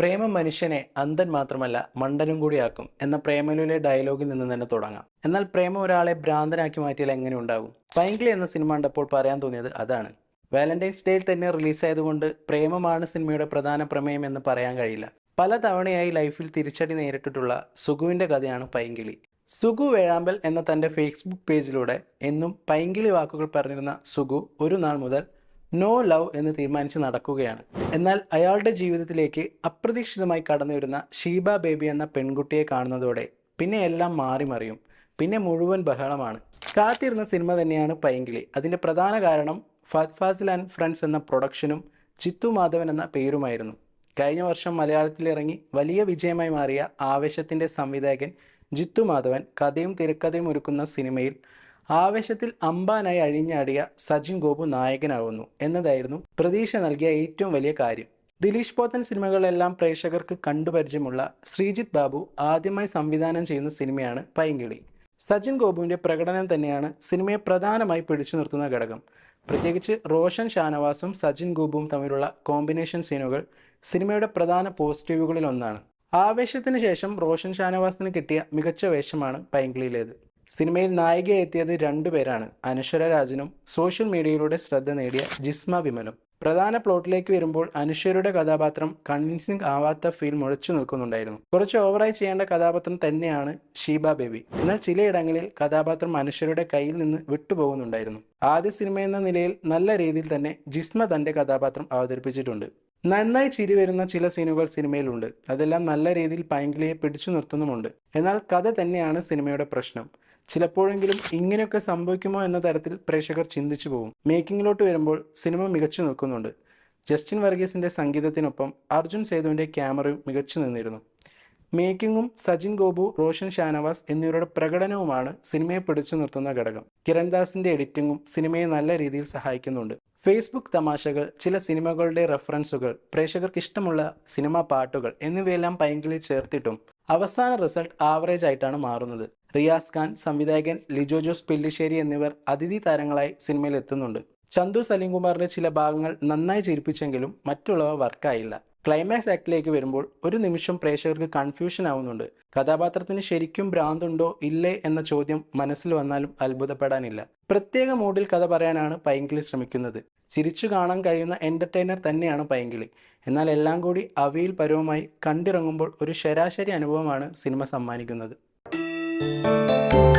പ്രേമം മനുഷ്യനെ അന്ധൻ മാത്രമല്ല മണ്ടനും കൂടിയാക്കും എന്ന പ്രേമലുവിലെ ഡയലോഗിൽ നിന്ന് തന്നെ തുടങ്ങാം. എന്നാൽ പ്രേമം ഒരാളെ ഭ്രാന്തനാക്കി മാറ്റിയാൽ എങ്ങനെ ഉണ്ടാകും? പൈങ്കിളി എന്ന സിനിമ കണ്ടപ്പോൾ പറയാൻ തോന്നിയത് അതാണ്. വാലന്റൈൻസ് ഡേയിൽ തന്നെ റിലീസായതുകൊണ്ട് പ്രേമമാണ് സിനിമയുടെ പ്രധാന പ്രമേയം എന്ന് പറയാൻ കഴിയില്ല. പല തവണയായി ലൈഫിൽ തിരിച്ചടി നേരിട്ടിട്ടുള്ള സുഗുവിന്റെ കഥയാണ് പൈങ്കിളി. സുഗു വേഴാമ്പൽ എന്ന തന്റെ ഫേസ്ബുക്ക് പേജിലൂടെ എന്നും പൈങ്കിളി വാക്കുകൾ പറഞ്ഞിരുന്ന സുഗു ഒരു നാൾ മുതൽ നോ ലവ് എന്ന് തീരുമാനിച്ച് നടക്കുകയാണ്. എന്നാൽ അയാളുടെ ജീവിതത്തിലേക്ക് അപ്രതീക്ഷിതമായി കടന്നു വരുന്ന ഷീബ ബേബി എന്ന പെൺകുട്ടിയെ കാണുന്നതോടെ പിന്നെ എല്ലാം മാറി മറിയും. പിന്നെ മുഴുവൻ ബഹളമാണ്. കാത്തിരുന്ന സിനിമ തന്നെയാണ് പൈങ്കിളി. അതിന്റെ പ്രധാന കാരണം ഫത് ഫാസിൽ ആൻഡ് ഫ്രണ്ട്സ് എന്ന പ്രൊഡക്ഷനും ചിത്തു മാധവൻ എന്ന പേരുമായിരുന്നു. കഴിഞ്ഞ വർഷം മലയാളത്തിൽ ഇറങ്ങി വലിയ വിജയമായി മാറിയ ആവേശത്തിന്റെ സംവിധായകൻ ജിത്തു മാധവൻ കഥയും തിരക്കഥയും ഒരുക്കുന്ന സിനിമയിൽ ആവേശത്തിൽ അമ്പാനായി അഴിഞ്ഞാടിയ സജിൻ ഗോപു നായകനാവുന്നു എന്നതായിരുന്നു പ്രതീക്ഷ നൽകിയ ഏറ്റവും വലിയ കാര്യം. ദിലീഷ് പോത്തൻ സിനിമകളെല്ലാം പ്രേക്ഷകർക്ക് കണ്ടുപരിചയമുള്ള ശ്രീജിത്ത് ബാബു ആദ്യമായി സംവിധാനം ചെയ്യുന്ന സിനിമയാണ് പൈങ്കിളി. സജിൻ ഗോപുവിന്റെ പ്രകടനം തന്നെയാണ് സിനിമയെ പ്രധാനമായി പിടിച്ചു നിർത്തുന്ന ഘടകം. പ്രത്യേകിച്ച് റോഷൻ ഷാനവാസും സജിൻ ഗോപുവും തമ്മിലുള്ള കോമ്പിനേഷൻ സീനുകൾ സിനിമയുടെ പ്രധാന പോസിറ്റീവുകളിൽ ഒന്നാണ് ആവേശത്തിന് ശേഷം റോഷൻ ഷാനവാസിന് കിട്ടിയ മികച്ച വേഷമാണ് പൈങ്കിളിയിലേത് സിനിമയിൽ നായികയെ എത്തിയത് രണ്ടുപേരാണ് അനശ്വര രാജനും സോഷ്യൽ മീഡിയയിലൂടെ ശ്രദ്ധ നേടിയ ജിസ്മ വിമലും. പ്രധാന പ്ലോട്ടിലേക്ക് വരുമ്പോൾ അനുശ്വരയുടെ കഥാപാത്രം കൺവിൻസിംഗ് ആവാത്ത ഫീൽ മുഴച്ചു നിൽക്കുന്നുണ്ടായിരുന്നു. കുറച്ച് ഓവറായി ചെയ്യേണ്ട കഥാപാത്രം തന്നെയാണ് ഷീബ ബേബി. എന്നാൽ ചിലയിടങ്ങളിൽ കഥാപാത്രം അനുശ്വരയുടെ കയ്യിൽ നിന്ന് വിട്ടുപോകുന്നുണ്ടായിരുന്നു. ആദ്യ സിനിമ എന്ന നിലയിൽ നല്ല രീതിയിൽ തന്നെ ജിസ്മ തന്റെ കഥാപാത്രം അവതരിപ്പിച്ചിട്ടുണ്ട്. നന്നായി ചിരി വരുന്ന ചില സീനുകൾ സിനിമയിലുണ്ട്. അതെല്ലാം നല്ല രീതിയിൽ പൈങ്കിളിയെ പിടിച്ചു നിർത്തുന്നുമുണ്ട്. എന്നാൽ കഥ തന്നെയാണ് സിനിമയുടെ പ്രശ്നം. ചിലപ്പോഴെങ്കിലും ഇങ്ങനെയൊക്കെ സംഭവിക്കുമോ എന്ന തരത്തിൽ പ്രേക്ഷകർ ചിന്തിച്ചു പോകും. മേക്കിങ്ങിലോട്ട് വരുമ്പോൾ സിനിമ മികച്ചു നിൽക്കുന്നുണ്ട്. ജസ്റ്റിൻ വർഗീസിന്റെ സംഗീതത്തിനൊപ്പം അർജുൻ സേതുവിന്റെ ക്യാമറയും മികച്ചു നിന്നിരുന്നു. മേക്കിങ്ങും സജിൻ ഗോപു റോഷൻ ഷാനവാസ് എന്നിവരുടെ പ്രകടനവുമാണ് സിനിമയെ പിടിച്ചു നിർത്തുന്ന ഘടകം. കിരൺ ദാസിന്റെ എഡിറ്റിംഗും സിനിമയെ നല്ല രീതിയിൽ സഹായിക്കുന്നുണ്ട്. ഫേസ്ബുക്ക് തമാശകൾ ചില സിനിമകളുടെ റെഫറൻസുകൾ പ്രേക്ഷകർക്ക് ഇഷ്ടമുള്ള സിനിമാ പാട്ടുകൾ എന്നിവയെല്ലാം പൈങ്കിളിൽ ചേർത്തിട്ടും അവസാന റിസൾട്ട് ആവറേജ് ആയിട്ടാണ് മാറുന്നത്. റിയാസ് ഖാൻ സംവിധായകൻ ലിജോ ജോസ് പെല്ലിശ്ശേരി എന്നിവർ അതിഥി താരങ്ങളായി സിനിമയിൽ എത്തുന്നുണ്ട്. ചന്തു സലീംകുമാറിന്റെ ചില ഭാഗങ്ങൾ നന്നായി ചിരിപ്പിച്ചെങ്കിലും മറ്റുള്ളവ വർക്കായില്ല. ക്ലൈമാക്സ് ആക്ടിലേക്ക് വരുമ്പോൾ ഒരു നിമിഷം പ്രേക്ഷകർക്ക് കൺഫ്യൂഷൻ ആവുന്നുണ്ട്. കഥാപാത്രത്തിന് ശരിക്കും ഭ്രാന്തുണ്ടോ ഇല്ലേ എന്ന ചോദ്യം മനസ്സിൽ വന്നാലും അത്ഭുതപ്പെടാനില്ല. പ്രത്യേക മൂഡിൽ കഥ പറയാനാണ് പൈങ്കിളി ശ്രമിക്കുന്നത്. ചിരിച്ചു കാണാൻ കഴിയുന്ന എന്റർടൈനർ തന്നെയാണ് പൈങ്കിളി. എന്നാൽ എല്ലാം കൂടി അവയിൽ പരവുമായി കണ്ടിറങ്ങുമ്പോൾ ഒരു ശരാശരി അനുഭവമാണ് സിനിമ സമ്മാനിക്കുന്നത്. Música